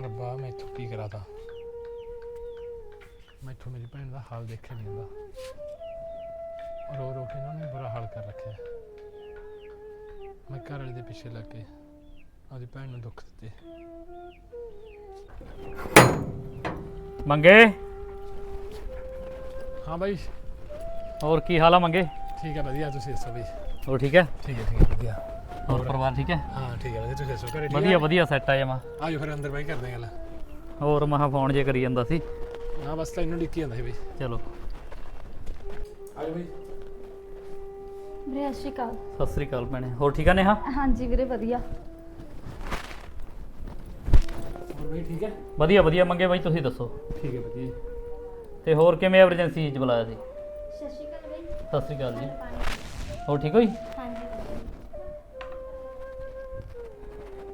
ਰੱਬਾ ਮੈਂ ਇੱਥੋਂ ਕੀ ਕਰਾਤਾ ਮੈਂ ਇੱਥੋਂ ਮੇਰੀ ਭੈਣ ਦਾ ਹਾਲ ਦੇਖਿਆ ਨਹੀਂ ਹੁੰਦਾ। ਰੋ ਰੋ ਕੇ ਇਹਨਾਂ ਨੇ ਬੁਰਾ ਹਾਲ ਕਰ ਰੱਖਿਆ। ਮੈਂ ਘਰ ਵਾਲੇ ਦੇ ਪਿੱਛੇ ਲੱਗ ਕੇ ਆਪਦੀ ਭੈਣ ਨੂੰ ਦੁੱਖ ਦਿੱਤੇ। ਮੰਗੇ? ਹਾਂ ਬਾਈ। ਹੋਰ ਕੀ ਹਾਲ ਆ ਮੰਗੇ? ਠੀਕ ਹੈ ਵਧੀਆ ਤੁਸੀਂ ਦੱਸੋ ਬਈ? ਹੋਰ ਠੀਕ ਹੈ? ਠੀਕ ਹੈ ਠੀਕ ਹੈ ਵਧੀਆ। ਹੋਰ ਪਰਿਵਾਰ ਠੀਕ ਹੈ? ਹਾਂ ਠੀਕ ਹੈ ਵਧੀਆ। ਤੁਸੀਂ ਦੱਸੋ ਘਰੇ ਠੀਕ ਵਧੀਆ ਵਧੀਆ ਸੈੱਟ ਆ ਜਮਾ ਆਜੋ ਫਿਰ ਅੰਦਰ ਬਾਈ ਕਰਦੇ ਹਾਂ ਗੱਲ। ਹੋਰ ਮਹਾ ਫੋਨ ਜੇ ਕਰੀ ਜਾਂਦਾ ਸੀ। ਹਾਂ ਬਸ ਤੈਨੂੰ ਡਿੱਕੀ ਜਾਂਦਾ ਸੀ ਬਈ। ਚਲੋ। ਆਜੋ ਬਈ। ਵੀਰੇ ਸਤਿ ਸ਼੍ਰੀ ਅਕਾਲ। ਸਤਿ ਸ੍ਰੀ ਅਕਾਲ ਭੈਣੇ। ਹੋਰ ਠੀਕ ਆ ਨੇਹਾ? ਹਾਂਜੀ ਵੀਰੇ ਵਧੀਆ। ਹੋਰ ਬਈ ਠੀਕ ਹੈ? ਵਧੀਆ ਵਧੀਆ ਮੰਗੇ ਬਾਈ ਤੁਸੀਂ ਦੱਸੋ। ਠੀਕ ਹੈ ਵਧੀਆ। ਤੇ ਹੋਰ ਕਿਵੇਂ ਐਮਰਜੈਂਸੀ ਚ ਬੁਲਾਇਆ ਸੀ? ਸਤਿ ਸ਼੍ਰੀ ਅਕਾਲ ਬਈ। ਸਤਿ ਸ੍ਰੀ ਅਕਾਲ ਜੀ। ਹੋਰ ਠੀਕ ਹੋਈ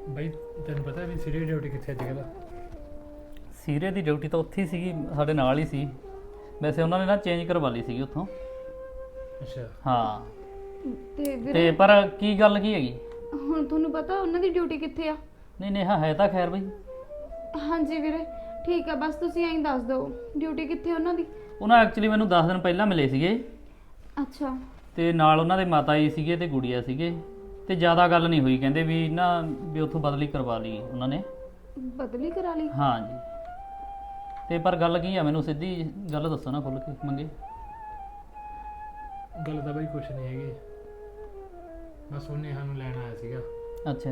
ਬਾਈ ਤੈਨੂੰ ਪਤਾ ਵੀ ਸੀਰੀਅਸ ਡਿਊਟੀ ਕਿੱਥੇ ਅੱਜ ਕੱਲ੍ਹ? ਸੀਰੇ ਦੀ ਡਿਊਟੀ ਤਾਂ ਉੱਥੇ ਹੀ ਸੀਗੀ ਸਾਡੇ ਨਾਲ ਹੀ ਸੀ। ਵੈਸੇ ਉਹਨਾਂ ਨੇ ਨਾ ਚੇਂਜ ਕਰਵਾ ਲਈ ਸੀਗੀ ਉੱਥੋਂ। ਅੱਛਾ। ਹਾਂ। ਤੇ ਵੀਰੇ ਤੇ ਪਰ ਕੀ ਗੱਲ ਕੀ ਹੈਗੀ? ਹੁਣ ਤੁਹਾਨੂੰ ਪਤਾ ਉਹਨਾਂ ਦੀ ਡਿਊਟੀ ਕਿੱਥੇ ਆ? ਨਹੀਂ ਨੇਹਾ ਹੈ ਤਾਂ ਖੈਰ ਬਈ। ਹਾਂਜੀ ਵੀਰੇ ਠੀਕ ਆ ਬਸ ਤੁਸੀਂ ਐਂ ਦੱਸ ਦਿਓ ਡਿਊਟੀ ਕਿੱਥੇ ਉਹਨਾਂ ਦੀ? ਉਹਨਾਂ ਐਕਚੁਅਲੀ ਮੈਨੂੰ 10 ਦਿਨ ਪਹਿਲਾਂ ਮਿਲੇ ਸੀਗੇ। ਅੱਛਾ। ਤੇ ਨਾਲ ਉਹਨਾਂ ਦੇ ਮਾਤਾ ਜੀ ਸੀਗੇ ਤੇ ਗੁੜੀਆ ਸੀਗੇ। ਤੇ ਜ਼ਿਆਦਾ ਗੱਲ ਨਹੀਂ ਹੋਈ ਕਹਿੰਦੇ ਵੀ ਨਾ ਵੀ ਉੱਥੋਂ ਬਦਲੀ ਕਰਵਾ ਲਈ ਉਹਨਾਂ ਨੇ। ਬਦਲੀ ਕਰਾ ਲਈ? ਹਾਂ ਜੀ। ਤੇ ਪਰ ਗੱਲ ਕੀ ਆ ਮੈਨੂੰ ਸਿੱਧੀ ਗੱਲ ਦੱਸੋ ਨਾ ਖੁੱਲ ਕੇ ਮੰਗੇ। ਗੱਲ ਤਾਂ ਬਾਈ ਕੁਛ ਨਹੀਂ ਹੈਗੀ। ਬਸ ਉਹ ਨੇਹਾ ਨੂੰ ਲੈਣ ਆਇਆ ਸੀਗਾ। ਅੱਛਾ।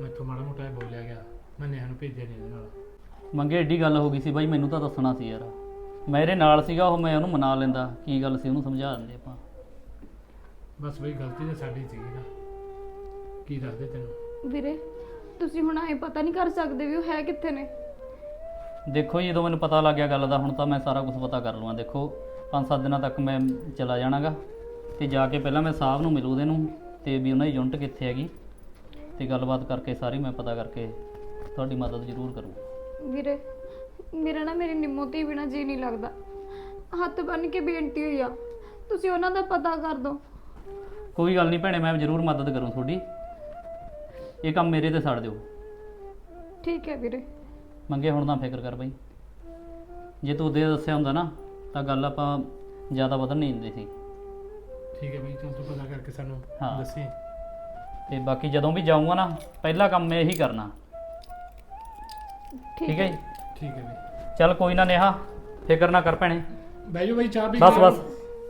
ਮੈਥੋਂ ਮਾੜਾ ਮੋਟਾ ਜਿਹਾ ਬੋਲਿਆ ਗਿਆ ਮੈਂ ਨੇਹਾ ਨੂੰ ਭੇਜਿਆ ਨਹੀਂ ਇਹਦੇ ਨਾਲ। ਮੰਗੇ ਏਡੀ ਗੱਲ ਹੋ ਗਈ ਸੀ ਬਾਈ ਮੈਨੂੰ ਤਾਂ ਦੱਸਣਾ ਸੀ ਯਾਰ। ਮੇਰੇ ਨਾਲ ਸੀਗਾ ਉਹ ਮੈਂ ਉਹਨੂੰ ਮਨਾ ਲੈਂਦਾ ਕੀ ਗੱਲ ਸੀ ਉਹਨੂੰ ਸਮਝਾ ਦਿੰਦੇ ਆਪਾਂ। ਬਸ ਬਈ ਗਲਤੀ ਤਾਂ ਸਾਡੀ ਸੀਗੀ ਨਾ। ਕੀ ਦੱਸਦੇ ਤੈਨੂੰ? ਵੀਰੇ ਤੁਸੀਂ ਹੁਣ ਐ ਪਤਾ ਨਹੀਂ ਕਰ ਸਕਦੇ ਵੀ ਉਹ ਹੈ ਕਿੱਥੇ ਨੇ। ਦੇਖੋ ਜੀ ਜਦੋਂ ਮੈਨੂੰ ਪਤਾ ਲੱਗ ਗਿਆ ਗੱਲ ਦਾ ਹੁਣ ਤਾਂ ਮੈਂ ਸਾਰਾ ਕੁਝ ਪਤਾ ਕਰ ਲਵਾਂ। ਦੇਖੋ 5-7 ਦਿਨਾਂ ਤੱਕ ਮੈਂ ਚਲਾ ਜਾਣਾਗਾ ਤੇ ਜਾ ਕੇ ਪਹਿਲਾਂ ਮੈਂ ਸਾਹਿਬ ਨੂੰ ਮਿਲੂ ਉਹਦੇ ਨੂੰ ਤੇ ਵੀ ਉਹਨਾਂ ਦੀ ਯੂਨਿਟ ਕਿੱਥੇ ਹੈਗੀ ਤੇ ਗੱਲਬਾਤ ਕਰਕੇ ਸਾਰੀ ਮੈਂ ਪਤਾ ਕਰਕੇ ਤੁਹਾਡੀ ਮਦਦ ਜ਼ਰੂਰ ਕਰੂੰ। ਵੀਰੇ ਮੇਰਾ ਨਾ ਮੇਰੀ ਨਿੰਮੋ ਤੇ ਬਿਨਾ ਜੀ ਨਹੀਂ ਲੱਗਦਾ। ਹੱਥ ਬੰਨ ਕੇ ਬੇਨਤੀ ਹੋਈ ਆ। ਤੁਸੀਂ ਉਹਨਾਂ ਦਾ ਪਤਾ ਕਰ ਦਿਓ। ਕੋਈ ਗੱਲ ਨਹੀਂ ਭੈਣੇ ਮੈਂ ਜ਼ਰੂਰ ਮਦਦ ਕਰੂੰ ਤੁਹਾਡੀ। ਇਹ ਕੰਮ ਮੇਰੇ ਤੇ ਛੱਡ ਦਿਓ। ਠੀਕ ਹੈ ਵੀਰੇ। ਮੰਗੇ ਹੁਣ ਨਾ ਫਿਕਰ ਕਰ ਬਈ। ਜੇ ਤੂੰ ਉਹਦੇ ਦੱਸਿਆ ਹੁੰਦਾ ਨਾ ਤਾਂ ਗੱਲ ਆਪਾਂ ਜ਼ਿਆਦਾ ਵਧਣ ਨਹੀਂ ਦਿੰਦੇ ਸੀ। ਠੀਕ ਹੈ ਬਈ ਚੱਲ ਤੂੰ ਪਤਾ ਕਰਕੇ ਸਾਨੂੰ ਹਾਂ। ਦੱਸੀ। ਤੇ ਬਾਕੀ ਜਦੋਂ ਵੀ ਜਾਊਂਗਾ ਨਾ ਪਹਿਲਾ ਕੰਮ ਮੈਂ ਇਹੀ ਕਰਨਾ। ਠੀਕ ਹੈ ਜੀ? ਠੀਕ ਹੈ ਬਈ। ਚੱਲ ਕੋਈ ਨਾ ਨੇਹਾ ਫਿਕਰ ਨਾ ਕਰ ਭੈਣੇ। ਬਹਿ ਜਾਓ ਬਈ ਚਾਹ ਪੀ ਬਸ ਬਸ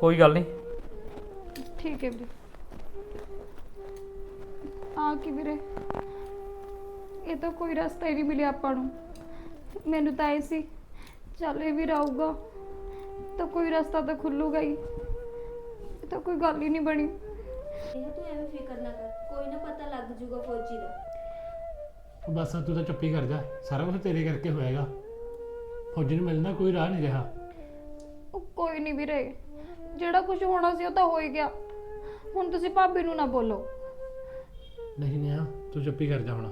ਕੋਈ ਗੱਲ ਨਹੀਂ। ਠੀਕ ਹੈ ਵੀਰੇ। ਆ ਕੀ ਵੀਰੇ? ਇਹ ਤਾਂ ਕੋਈ ਰਸਤਾ ਹੀ ਨਹੀਂ ਮਿਲਿਆ ਆਪਾਂ ਨੂੰ। ਮੈਨੂੰ ਤਾਂ ਐ ਸੀ ਚੱਲ ਇਹ ਵੀ ਰਹੂਗਾ ਤਾਂ ਕੋਈ ਰਸਤਾ ਤਾਂ ਖੁੱਲੂਗਾ ਹੀ। ਇਹ ਤਾਂ ਕੋਈ ਗੱਲ ਹੀ ਨਹੀਂ ਬਣੀ। ਇਹ ਤੂੰ ਐਵੇਂ ਫਿਕਰ ਨਾ ਕਰ ਕੋਈ ਨਾ ਪਤਾ ਲੱਗ ਜੂਗਾ ਫੌਜੀ ਦਾ। ਬਸ ਤੂੰ ਤਾਂ ਚੁੱਪੀ ਕਰ ਜਾ ਸਾਰਾ ਕੁਝ ਤੇਰੇ ਕਰਕੇ ਹੋਏਗਾ ਫੌਜੀ ਨੂੰ ਮਿਲਣਾ ਕੋਈ ਰਾਹ ਨਹੀਂ ਰਿਹਾ। ਉਹ ਕੋਈ ਨਹੀਂ ਵੀਰੇ ਜਿਹੜਾ ਕੁਝ ਹੋਣਾ ਸੀ ਉਹ ਤਾਂ ਹੋ ਹੀ ਗਿਆ। ਹੁਣ ਤੁਸੀਂ ਭਾਬੀ ਨੂੰ ਨਾ ਬੋਲੋ। ਨਹੀਂ ਨੇਹਾ ਤੂੰ ਚੁੱਪੀ ਕਰ ਜਾ ਹੁਣ।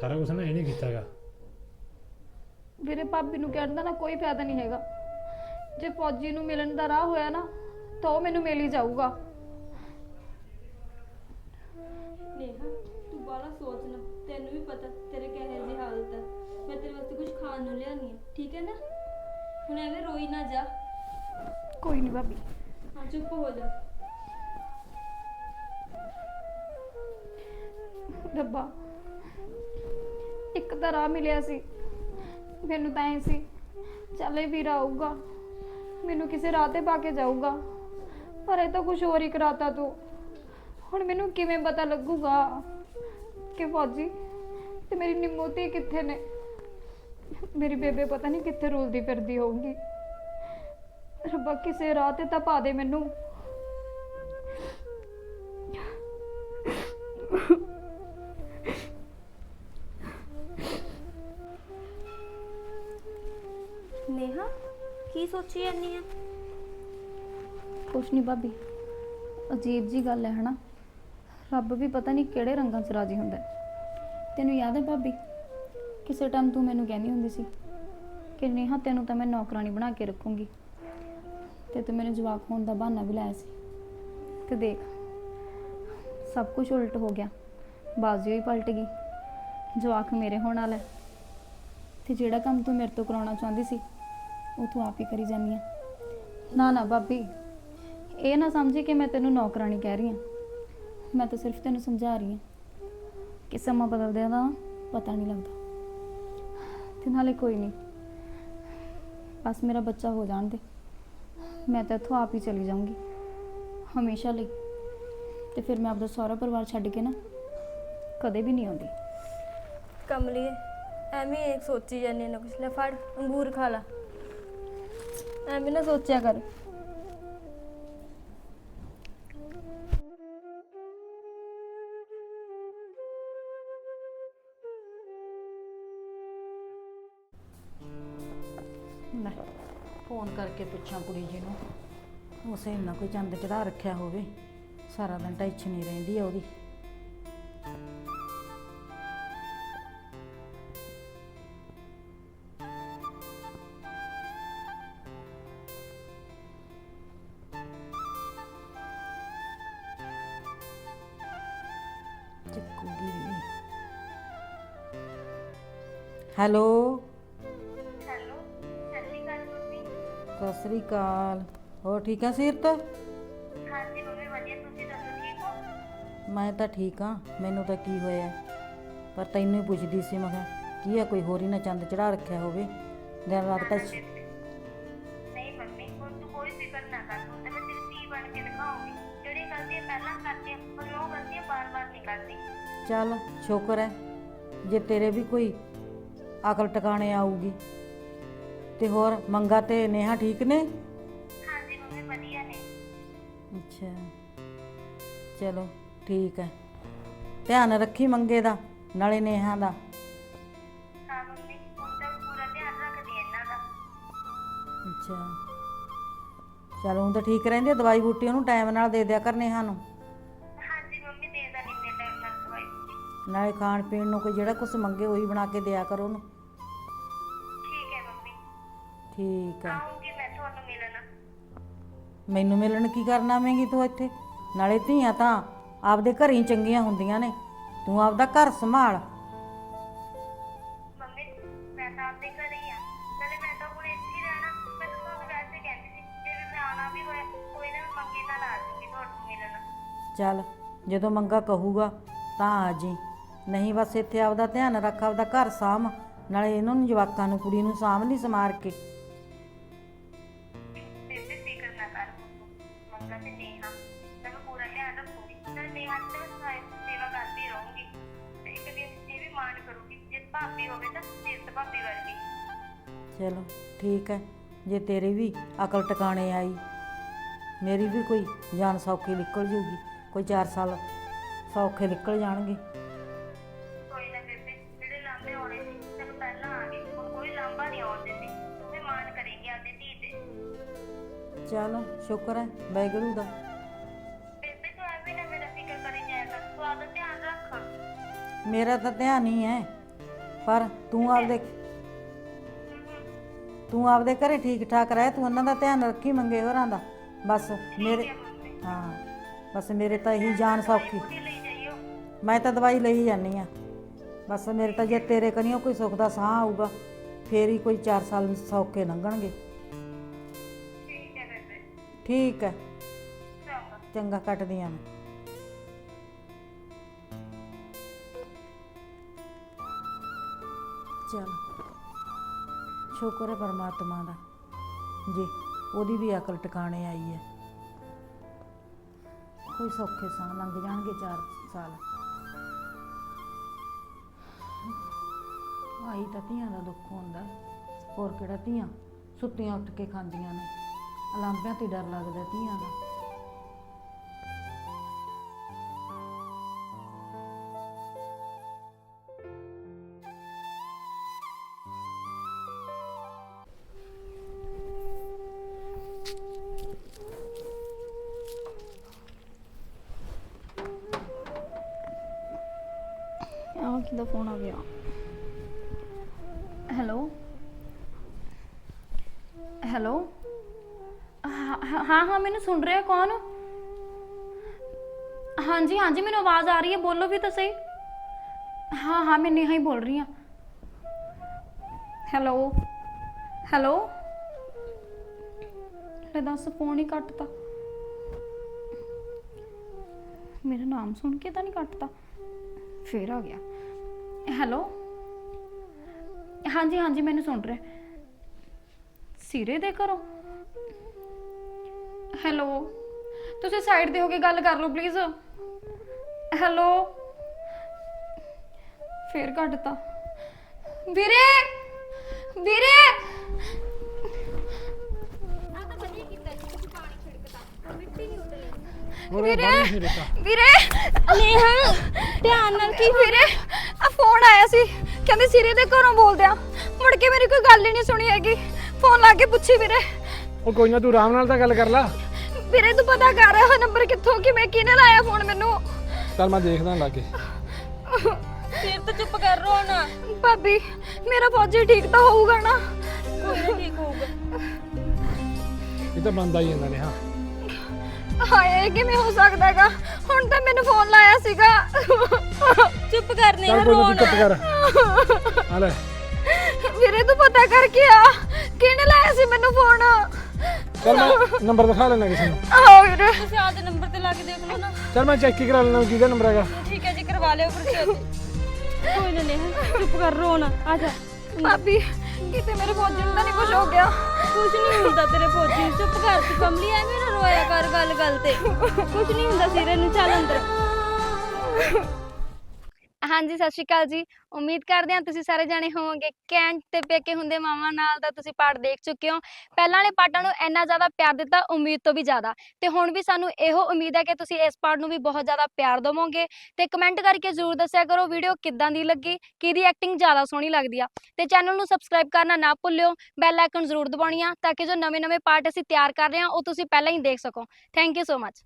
ਸਾਰਾ ਕੁਝ ਨਾ ਇਹਨੇ ਕੀਤਾਗਾ ਵੀਰੇ ਭਾਬੀ ਨੂੰ ਕਹਿਣ ਦਾ ਨਾ ਕੋਈ ਫਾਇਦਾ ਨਹੀਂ ਹੈਗਾ। ਜੇ ਫੌਜੀ ਨੂੰ ਮਿਲਣ ਦਾ ਰਾਹ ਹੋਇਆ ਨਾ ਤਾਂ ਉਹ ਮੈਨੂੰ ਮਿਲ ਹੀ ਜਾਊਗਾ। ਨੇਹਾ ਤੂੰ ਬਾਲਾ ਸੋਚ ਨਾ। ਤੈਨੂੰ ਵੀ ਪਤਾ ਤੇਰੇ ਕਿਹੋ ਜਿਹੀ ਹਾਲਤ ਹੈ ਮੈਂ ਤੇਰੇ ਵਾਸਤੇ ਕੁਝ ਖਾਣ ਨੂੰ ਲਿਆਉਣੀ ਹੈ। ਠੀਕ ਹੈ ਨਾ? ਹੁਣ ਐਵੇਂ ਰੋਈ ਨਾ ਜਾ। ਕੋਈ ਨਹੀਂ ਭਾਬੀ। ਹਾਂ ਚੁੱਪ ਹੋ ਜਾ। ਰੱਬਾ ਇੱਕ ਤਾਂ ਰਾਹ ਮਿਲਿਆ ਸੀ। ਮੈਨੂੰ ਤਾਂ ਐ ਸੀ, ਚੱਲ ਵੀਰ ਆਊਗਾ। ਮੈਨੂੰ ਕਿਸੇ ਰਾਹ ਤੇ ਪਾ ਕੇ ਜਾਊਗਾ। ਪਰ ਇਹ ਤਾਂ ਕੁਝ ਹੋਰ ਹੀ ਕਰਾਤਾ ਤੂੰ। ਹੁਣ ਮੈਨੂੰ ਕਿਵੇਂ ਪਤਾ ਲੱਗੂਗਾ ਕਿ ਫੌਜੀ, ਤੇ ਮੇਰੀ ਨਿਮੋਤੀ ਕਿੱਥੇ ਨੇ? ਮੇਰੀ ਬੇਬੇ ਪਤਾ ਨਹੀਂ ਕਿੱਥੇ ਰੁਲਦੀ ਫਿਰਦੀ ਹੋਊਗੀ। ਰੱਬਾ, ਕਿਸੇ ਰਾਹ ਤੇ ਤਾਂ ਪਾ ਦੇ ਮੈਨੂੰ। ਸੋਚੀ ਜਾਂਦੀ ਆ। ਕੁਛ ਨਹੀਂ ਭਾਬੀ, ਅਜੀਬ ਜੀ ਗੱਲ ਹੈ, ਹਨਾ? ਰੱਬ ਵੀ ਪਤਾ ਨਹੀਂ ਕਿਹੜੇ ਰੰਗਾਂ 'ਚ ਰਾਜੀ ਹੁੰਦਾ ਹੈ। ਤੈਨੂੰ ਯਾਦ ਹੈ ਭਾਬੀ, ਕਿਸੇ ਟਾਈਮ ਤੂੰ ਮੈਨੂੰ ਕਹਿੰਦੀ ਹੁੰਦੀ ਸੀ ਕਿ ਨੇਹਾ, ਤੈਨੂੰ ਤਾਂ ਮੈਂ ਨੌਕਰਾਨੀ ਬਣਾ ਕੇ ਰੱਖੂੰਗੀ ਤੇ ਤੂੰ ਮੈਨੂੰ ਜਵਾਕ ਹੋਣ ਦਾ ਬਹਾਨਾ ਵੀ ਲਾਇਆ ਸੀ। ਤੇ ਦੇਖ, ਸਭ ਕੁਝ ਉਲਟ ਹੋ ਗਿਆ। ਬਾਜ਼ੀ ਹੀ ਪਲਟ ਗਈ। ਜਵਾਕ ਮੇਰੇ ਹੋਣ ਵਾਲਾ ਹੈ। ਤੇ ਜਿਹੜਾ ਕੰਮ ਤੂੰ ਮੇਰੇ ਤੋਂ ਕਰਾਉਣਾ ਚਾਹੁੰਦੀ ਸੀ ਉਹ ਤੂੰ ਆਪ ਹੀ ਕਰੀ ਜਾਨੀ ਆ। ਨਾ ਨਾ ਭਾਬੀ। ਇਹ ਨਾ ਸਮਝੀ ਕਿ ਮੈਂ ਤੈਨੂੰ ਨੌਕਰਾਨੀ ਕਹਿ ਰਹੀ ਹਾਂ ਮੈਂ ਤਾਂ ਸਿਰਫ ਤੈਨੂੰ ਸਮਝਾ ਰਹੀ ਹਾਂ ਕਿ ਸਮਾਂ ਬਦਲਦਿਆਂ ਦਾ ਪਤਾ ਨਹੀਂ ਲੱਗਦਾ। ਤੇ ਨਾਲੇ ਕੋਈ ਨਹੀਂ। ਬਸ ਮੇਰਾ ਬੱਚਾ ਹੋ ਜਾਣ ਦੇ। ਮੈਂ ਤਾਂ ਇੱਥੋਂ ਆਪ ਹੀ ਚਲੀ ਜਾਊਂਗੀ। ਹਮੇਸ਼ਾ ਲਈ। ਤੇ ਫਿਰ ਮੈਂ ਆਪਦਾ ਸਾਰਾ ਪਰਿਵਾਰ ਛੱਡ ਕੇ ਨਾ ਕਦੇ ਵੀ ਨਹੀਂ ਆਉਂਦੀ। ਕਮਲੀਏ ਐਵੇਂ ਹੀ ਸੋਚੀ ਜਾਂਦੀ ਨਾ ਕੁਛ। ਲੈ ਫੜ ਅੰਗੂਰ ਖਾ ਲਾ। ਐਵੇਂ ਨਾ ਸੋਚਿਆ ਕਰ। ਲੈ ਫੋਨ ਕਰਕੇ ਪੁੱਛਾਂ ਕੁੜੀ ਜੀ ਨੂੰ। ਉਸੇ ਇੰਨਾ ਕੋਈ ਚੰਦ ਚੜਾ ਰੱਖਿਆ ਹੋਵੇ, ਸਾਰਾ ਦਿਨ ਟੈਨਸ਼ਨ ਨਹੀਂ ਰਹਿੰਦੀ ਆ ਉਹਦੀ। ਹੈਲੋ। ਹੈਲੋ ਸਤਿ ਸ਼੍ਰੀ ਅਕਾਲ ਮੰਮੀ। ਸਤਿ ਸ੍ਰੀ ਅਕਾਲ। ਹੋਰ ਠੀਕ ਆ ਸੀਰਤ ਹਾਂਜੀ ਮੰਮੀ ਵਧੀਆ। ਤੁਸੀਂ ਦੱਸੋ ਠੀਕ ਹੋ? ਮੈਂ ਤਾਂ ਠੀਕ ਆ। ਮੈਨੂੰ ਤਾਂ ਕੀ ਹੋਇਆ? ਪਰ ਤੈਨੂੰ ਹੀ ਪੁੱਛਦੀ ਸੀ ਮੈਂ ਕਿਹਾ ਕੀ ਆ ਕੋਈ ਹੋਰ ਹੀ ਨਾ ਚੰਦ ਚੜਾ ਰੱਖਿਆ ਹੋਵੇ? ਦਿਨ ਰਾਤ ਤਾਂ ਨਹੀਂ ਮੰਮੀ ਹੁਣ ਤੂੰ ਕੋਈ ਫਿਕਰ ਨਾ ਕਰ। ਹੁਣ ਤਾਂ ਮੈਂ ਤੇਰੀ ਧੀ ਬਣ ਕੇ ਦਿਖਾਉਂਗੀ। ਜਿਹੜੀ ਗਲਤੀਆਂ ਪਹਿਲਾਂ ਕਰਦੀ ਪਰ ਉਹ ਗਲਤੀਆਂ ਬਾਰ-ਬਾਰ ਨਹੀਂ ਕਰਦੀ ਚੱਲ ਸ਼ੁਕਰ ਹੈ ਜੇ ਤੇਰੇ ਵੀ ਕੋਈ ਅਕਲ ਟਿਕਾਣੇ ਆਊਗੀ। ਤੇ ਹੋਰ ਮੰਗਾ ਤੇ ਨੇਹਾ ਠੀਕ ਨੇ? ਹਾਂਜੀ ਮੰਮੀ ਵਧੀਆ ਨੇ। ਅੱਛਾ। ਚਲੋ ਠੀਕ ਹੈ ਧਿਆਨ ਰੱਖੀ ਮੰਗੇ ਦਾ ਨਾਲੇ ਨੇਹਾ ਦਾ। ਹਾਂ ਮੰਮੀ ਹੁਣ ਤਾਂ ਪੂਰਾ ਧਿਆਨ ਰੱਖਦੀ ਹਾਂ ਇਹਨਾਂ ਦਾ। ਅੱਛਾ। ਚਲ ਹੁਣ ਤਾਂ ਠੀਕ ਰਹਿੰਦੀ ਦਵਾਈ ਬੂਟੀ ਉਹਨੂੰ ਟਾਈਮ ਨਾਲ ਦੇ ਦਿਆ ਕਰ ਨੇਹਾ ਨੂੰ। ਨਾਲੇ ਖਾਣ ਪੀਣ ਨੂੰ ਕੋਈ ਜਿਹੜਾ ਕੁਝ ਮੰਗੇ ਉਹੀ ਬਣਾ ਕੇ ਦਿਆ ਕਰੋ ਉਹਨੂੰ। ਠੀਕ ਹੈ ਮੰਮੀ। ਠੀਕ ਹੈ। ਆਉਂਗੀ ਮੈਂ ਤੁਹਾਨੂੰ ਮਿਲਣ। ਮੈਨੂੰ ਮਿਲਣ ਕੀ ਕਰਨਾ ਆਵੇਂਗੀ ਤੂੰ ਇੱਥੇ? ਨਾਲੇ ਧੀਆਂ ਤਾਂ ਆਪਦੇ ਘਰ ਹੀ ਚੰਗੀਆਂ ਹੁੰਦੀਆਂ ਨੇ। ਤੂੰ ਆਪਦਾ ਘਰ ਸੰਭਾਲ। ਮੰਮੀ ਮੈਂ ਤਾਂ ਆਪਦੇ ਘਰੇ ਹੀ ਆ। ਨਾਲੇ ਮੈਂ ਤਾਂ ਹੁਣ ਇੱਥੇ ਹੀ ਰਹਿਣਾ। ਮੈਂ ਤਾਂ ਤੁਹਾਨੂੰ ਵੈਸੇ ਕਹਿੰਦੀ ਸੀ ਜੇ ਵੀ ਮੈਂ ਆਉਣਾ ਵੀ ਹੋਇਆ ਕੋਈ ਨਾ ਮੈਂ ਮੰਗੇ ਨਾਲ ਆ ਜੂਗੀ ਤੁਹਾਨੂੰ ਮਿਲਣ। ਚੱਲ ਜਦੋਂ ਮੰਗਾ ਕਹੂਗਾ ਤਾਂ ਆ ਜੀ। ਨਹੀਂ ਬਸ ਇੱਥੇ ਆਪਦਾ ਧਿਆਨ ਰੱਖ ਆਪਦਾ ਘਰ ਸਾਂਭ। ਨਾਲੇ ਇਹਨਾਂ ਨੂੰ ਜਵਾਕਾਂ ਨੂੰ ਕੁੜੀ ਨੂੰ ਸਾਂਭ ਨਹੀਂ ਸਮਾਰ ਕੇ। ਬੇਬੇ ਫਿਕਰ ਨਾ ਕਰ ਮੰਗਾ ਤੇ ਨੇਹਾ। ਮੈਂ ਪੂਰਾ ਧਿਆਨ ਰੱਖੂਗੀ। ਤੇ ਨੇਹਾ ਤੇ ਸਹਾਇ- ਸੇਵਾ ਕਰਦੀ ਰਹੂੰਗੀ। ਤੇ ਇੱਕ ਦਿਨ ਇਹ ਵੀ ਮਾਣ ਕਰੂਗੀ ਜੇ ਭਾਬੀ ਹੋਵੇ ਤਾਂ ਸਿਰਤ ਭਾਬੀ ਵਰਗੀ। ਚਲੋ ਠੀਕ ਹੈ। ਜੇ ਤੇਰੀ ਵੀ ਅਕਲ ਟਿਕਾਣੇ ਆਈ ਮੇਰੀ ਵੀ ਕੋਈ ਜਾਨ ਸੌਖੀ ਨਿਕਲ ਜੂਗੀ। ਕੋਈ 4 ਸਾਲ ਸੌਖੇ ਨਿਕਲ ਜਾਣਗੇ। ਚਲ ਸ਼ੁਕਰ ਹੈ ਬੈਗਰੂ ਦਾ। ਬੇਬੇ ਤੂੰ ਐਵੇਂ ਨਾ ਮੇਰਾ ਫਿਕਰ ਕਰੀ ਜਾਇਆ ਕਰ ਤੂੰ ਆਪਦਾ ਧਿਆਨ ਰੱਖ। ਮੇਰਾ ਤਾਂ ਧਿਆਨ ਹੀ ਹੈ ਪਰ ਤੂੰ ਆਪਦੇ ਤੂੰ ਆਪਦੇ ਘਰੇ ਠੀਕ ਠਾਕ ਰਹਿ ਤੂੰ ਉਹਨਾਂ ਦਾ ਧਿਆਨ ਰੱਖੀ ਮੰਗੇ ਹੋਰਾਂ ਦਾ। ਬਸ ਮੇਰੇ ਹਾਂ ਬਸ ਮੇਰੇ ਤਾਂ ਇਹੀ ਜਾਨ ਸੌਖੀ। ਉਹਦੀ ਲਈ ਜਾਈਓ ਮੈਂ ਤਾਂ ਦਵਾਈ ਲਈ ਜਾਨੀ ਆ ਬਸ ਮੇਰੇ ਤਾਂ ਜੇ ਤੇਰੇ ਕਨੀਓ ਕੋਈ ਸੁੱਖ ਦਾ ਸਾਹ ਆਊਗਾ ਫੇਰ ਹੀ ਕੋਈ 4 ਸਾਲ ਸੌਖੇ ਲੰਘਣਗੇ। ਠੀਕ ਹੈ। ਚੰਗਾ ਚੰਗਾ ਕੱਟਦੀਆਂ ਮੈਂ ਚਲ। ਸ਼ੁਕਰ ਹੈ ਪਰਮਾਤਮਾ ਦਾ। ਜੀ, ਉਹਦੀ ਵੀ ਅਕਲ ਟਿਕਾਣੇ ਆਈ ਹੈ। ਕੋਈ ਸੌਖੇ ਸਾਂ ਲੰਘ ਜਾਣਗੇ 4 ਸਾਲ। ਆਈ ਤਾਂ ਧੀਆਂ ਦਾ ਦੁੱਖ ਹੁੰਦਾ। ਹੋਰ ਕਿਹੜਾ ਧੀਆਂ ਸੁੱਤੀਆਂ ਉੱਠ ਕੇ ਖਾਂਦੀਆਂ ਨੇ। ਅਲਾਂਭਿਆਂ ਤੇ ਡਰ ਲੱਗਦਾ ਧੀਆਂ ਦਾ। ਆਹ ਕਿਹਦਾ ਫੋਨ ਆ ਗਿਆ? ਹੈਲੋ ਹੈਲੋ ਹਾਂ ਹਾਂ ਮੈਨੂੰ ਸੁਣ ਰਿਹਾ ਕੌਣ? ਹਾਂਜੀ ਹਾਂਜੀ, ਮੈਨੂੰ ਆਵਾਜ਼ ਆ ਰਹੀ ਹੈ, ਬੋਲੋ ਵੀ ਤਾਂ ਸਹੀ। ਹਾਂ ਹਾਂ, ਮੈਂ ਨੇਹਾ ਹੀ ਬੋਲ ਰਹੀ ਹਾਂ। Hello hello. ਲੈ ਦੱਸ, ਫੋਨ ਹੀ ਕੱਟਤਾ। ਮੇਰਾ ਨਾਮ ਸੁਣ ਕੇ ਤਾਂ ਨਹੀਂ ਕੱਟਤਾ। ਫੇਰ ਆ ਗਿਆ। ਹੈਲੋ। ਹਾਂਜੀ ਹਾਂਜੀ, ਮੈਨੂੰ ਸੁਣ ਰਿਹਾ। ਸਿਰੇ ਦੇ ਕਰੋ ਹੈਲੋ। ਤੁਸੀਂ ਸਾਈਡ ਤੇ ਹੋ ਕੇ ਗੱਲ ਕਰ ਲਓ ਪਲੀਜ਼ ਹੈਲੋ। ਫੇਰ ਕੱਟਤਾ ਵੀਰੇ! ਵੀਰੇ! ਵੀਰੇ ਵੀਰੇ! ਨੇਹਾ ਧਿਆਨ ਨਾਲ ਕੀ ਵੀਰੇ ਆ ਫੋਨ ਆਇਆ ਸੀ। ਕਹਿੰਦੇ ਸਿਰੇ ਦੇ ਘਰੋਂ ਬੋਲਦੇ ਆ। ਮੁੜ ਕੇ ਮੇਰੀ ਕੋਈ ਗੱਲ ਹੀ ਨਹੀਂ ਸੁਣੀ ਹੈਗੀ। ਫੋਨ ਲਾ ਕੇ ਪੁੱਛੀ ਵੀਰੇ। ਉਹ ਕੋਈ ਨਾ ਤੂੰ ਆਰਾਮ ਨਾਲ ਤਾਂ ਗੱਲ ਕਰ ਲੈ। ਵੀਰੇ ਤੂੰ ਪਤਾ ਕਰ ਰਿਹਾ ਨੰਬਰ ਕਿੱਥੋਂ ਕਿਵੇਂ ਕਿਹਨੇ ਲਾਇਆ ਫੋਨ ਮੈਨੂੰ? ਚੱਲ ਮੈਂ ਦੇਖਦਾ ਲਾਗੇ ਫਿਰ ਤਾਂ ਚੁੱਪ ਕਰ ਰੋ ਨਾ ਭਾਬੀ ਮੇਰਾ ਫੌਜੀ ਠੀਕ ਤਾਂ ਹੋਊਗਾ ਨਾ? ਕੋਈ ਨਾ ਠੀਕ ਹੋਊਗਾ। ਇਹ ਤਾਂ ਬੰਦਾ ਹੀ ਜਾਂਦਾ ਨੇ ਹਾਂ। ਹਾਏ ਕਿਵੇਂ ਹੋ ਸਕਦਾ ਹੈਗਾ? ਹੁਣ ਤਾਂ ਮੈਨੂੰ ਫੋਨ ਲਾਇਆ ਸੀਗਾ। ਚੁੱਪ ਕਰ ਨੇ ਚੱਲ ਕੋਈ ਨਾ ਤੂੰ ਚੁੱਪ ਕਰ। ਆ ਲੈ। ਵੀਰੇ ਤੂੰ ਪਤਾ ਕਰਕੇ ਆ ਕਿਹਨੇ ਲਾਇਆ ਸੀ ਮੈਨੂੰ ਫੋਨ ਚੱਲ ਮੈਂ ਨੰਬਰ ਦਿਖਾ ਲੈਣਾ ਕਿਸੇ ਨੂੰ। ਆਹ ਵੀਰੇ ਤੁਸੀਂ ਆਪਦੇ ਨੰਬਰ ਤੇ ਲਾ ਕੇ ਦੇਖ ਲਓ ਨਾ। ਚੱਲ ਮੈਂ ਚੈੱਕ ਹੀ ਕਰਾ ਲੈਣਾ ਕਿਹਦਾ ਨੰਬਰ ਹੈਗਾ। ਠੀਕ ਹੈ ਜੀ ਕਰਵਾ ਲਿਓ ਫਿਰ ਕੋਈ ਨਾ ਨੇਹਾ ਚੁੱਪ ਕਰ ਰੋ ਨਾ ਆ ਜਾ। ਭਾਬੀ ਕਿਤੇ ਮੇਰੇ ਫੌਜੀ ਨੂੰ ਤਾਂ ਨਹੀਂ ਕੁਝ ਹੋ ਗਿਆ। ਕੁਝ ਨਹੀਂ ਹੁੰਦਾ ਤੇਰੇ ਫੌਜੀ ਨੂੰ। ਚੁੱਪ ਕਰ ਤੂੰ ਕਮਲੀ ਐਵੇਂ ਨਾ ਰੋਇਆ ਕਰ ਗੱਲ ਗੱਲ ਤੇ। ਕੁਝ ਨਹੀਂ ਹੁੰਦਾ ਸਿਰੇ ਨੂੰ ਚੱਲ ਅੰਦਰ। ਹਾਂਜੀ, ਸਤਿ ਸ਼੍ਰੀ ਅਕਾਲ ਜੀ। ਉਮੀਦ ਕਰਦੇ ਹਾਂ ਤੁਸੀਂ ਸਾਰੇ ਜਾਣੇ ਹੋਵੋਗੇ। ਕੈਂਟ ਤੇ ਪੇਕੇ ਹੁੰਦੇ ਮਾਵਾਂ ਨਾਲ ਦਾ ਤੁਸੀਂ ਪਾਠ ਦੇਖ ਚੁੱਕੇ ਹੋ। ਪਹਿਲਾਂ ਵਾਲੇ ਪਾਠਾਂ ਨੂੰ ਇੰਨਾ ਜ਼ਿਆਦਾ ਪਿਆਰ ਦਿੱਤਾ, ਉਮੀਦ ਤੋਂ ਵੀ ਜ਼ਿਆਦਾ। ਤੇ ਹੁਣ ਵੀ ਸਾਨੂੰ ਇਹੋ ਉਮੀਦ ਹੈ ਕਿ ਤੁਸੀਂ ਇਸ ਪਾਠ ਨੂੰ ਵੀ ਬਹੁਤ ਜ਼ਿਆਦਾ ਪਿਆਰ ਦਿਵੋਗੇ। ਤੇ ਕਮੈਂਟ ਕਰਕੇ ਜ਼ਰੂਰ ਦੱਸਿਆ ਕਰੋ ਵੀਡੀਓ ਕਿੱਦਾਂ ਦੀ ਲੱਗੀ, ਕਿਹਦੀ ਐਕਟਿੰਗ ਜ਼ਿਆਦਾ ਸੋਹਣੀ ਲੱਗਦੀ ਆ। ਤੇ ਚੈਨਲ ਨੂੰ ਸਬਸਕ੍ਰਾਈਬ ਕਰਨਾ ਨਾ ਭੁੱਲਿਓ ਬੈਲ ਆਈਕਨ ਜ਼ਰੂਰ ਦਬਾਉਣੀ ਆ, ਤਾਂ ਕਿ ਜੋ ਨਵੇਂ-ਨਵੇਂ ਪਾਠ ਅਸੀਂ ਤਿਆਰ ਕਰ ਰਹੇ ਹਾਂ, ਉਹ ਤੁਸੀਂ ਪਹਿਲਾਂ ਹੀ ਦੇਖ ਸਕੋ। Thank you so much